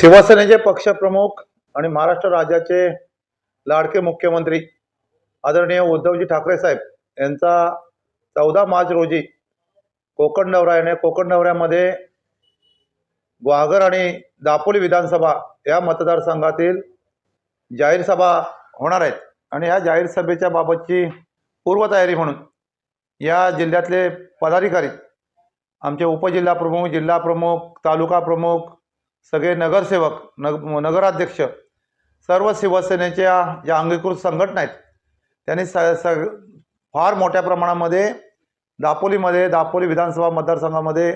शिवसेनेचे पक्षप्रमुख आणि महाराष्ट्र राज्याचे लाडके मुख्यमंत्री आदरणीय उद्धवजी ठाकरे साहेब यांचा चौदा मार्च रोजी कोकण दौरा येणे कोकण दौऱ्यामध्ये ग्वागर आणि दापोली विधानसभा या मतदारसंघातील जाहीर सभा होणार आहेत. आणि या जाहीर सभेच्या बाबतची पूर्वतयारी म्हणून या जिल्ह्यातले पदाधिकारी आमचे उपजिल्हा प्रमुख जिल्हा प्रमुख तालुका प्रमुख सगळे नगरसेवक नग नगराध्यक्ष सर्व शिवसेनेच्या ज्या अंगीकृत संघटना आहेत त्यांनी स स फार मोठ्या प्रमाणामध्ये दापोलीमध्ये दापोली विधानसभा मतदारसंघामध्ये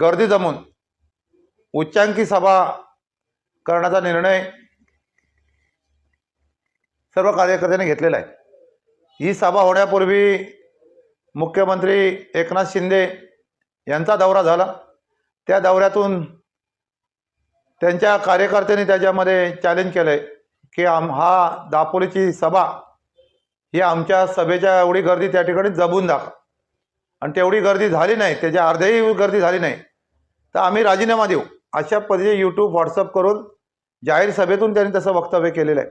गर्दी जमून उच्चांकी सभा करण्याचा निर्णय सर्व कार्यकर्त्यांनी घेतलेला आहे. ही सभा होण्यापूर्वी मुख्यमंत्री एकनाथ शिंदे यांचा दौरा झाला. त्या दौऱ्यातून त्यांच्या कार्यकर्त्यांनी त्याच्यामध्ये चॅलेंज केलं आहे की आम हा दापोलीची सभा ही आमच्या सभेच्या एवढी गर्दी त्या ठिकाणी जबून दाखवा. आणि तेवढी गर्दी झाली नाही त्याच्या अर्ध्याही गर्दी झाली नाही. तर आम्ही राजीनामा देऊ. अशा पद्धतीने यूट्यूब व्हॉट्सअप करून जाहीर सभेतून त्यांनी तसं वक्तव्य केलेलं आहे.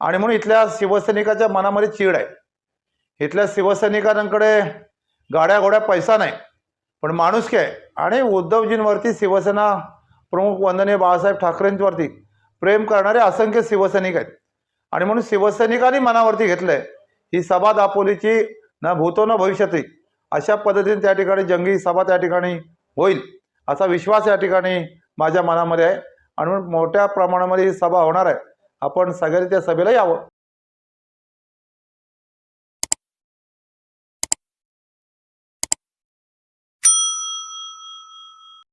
आणि म्हणून इथल्या शिवसैनिकाच्या मनामध्ये चीड आहे. इथल्या शिवसैनिकांकडे गाड्या घोड्या पैसा नाही पण माणुसकी आहे. आणि उद्धवजींवरती शिवसेना प्रमुख वंदनीय बाळासाहेब ठाकरेंवरती प्रेम करणारे असंख्य शिवसैनिक आहेत. आणि म्हणून शिवसैनिकांनी मनावरती घेतलं आहे ही सभा दापोलीची न भूतो न भविष्यती अशा पद्धतीने त्या ठिकाणी जंगी सभा त्या ठिकाणी होईल असा विश्वास या ठिकाणी माझ्या मनामध्ये आहे. आणि म्हणून मोठ्या प्रमाणामध्ये ही सभा होणार आहे. आपण सगळ्यांनी त्या सभेला यावं.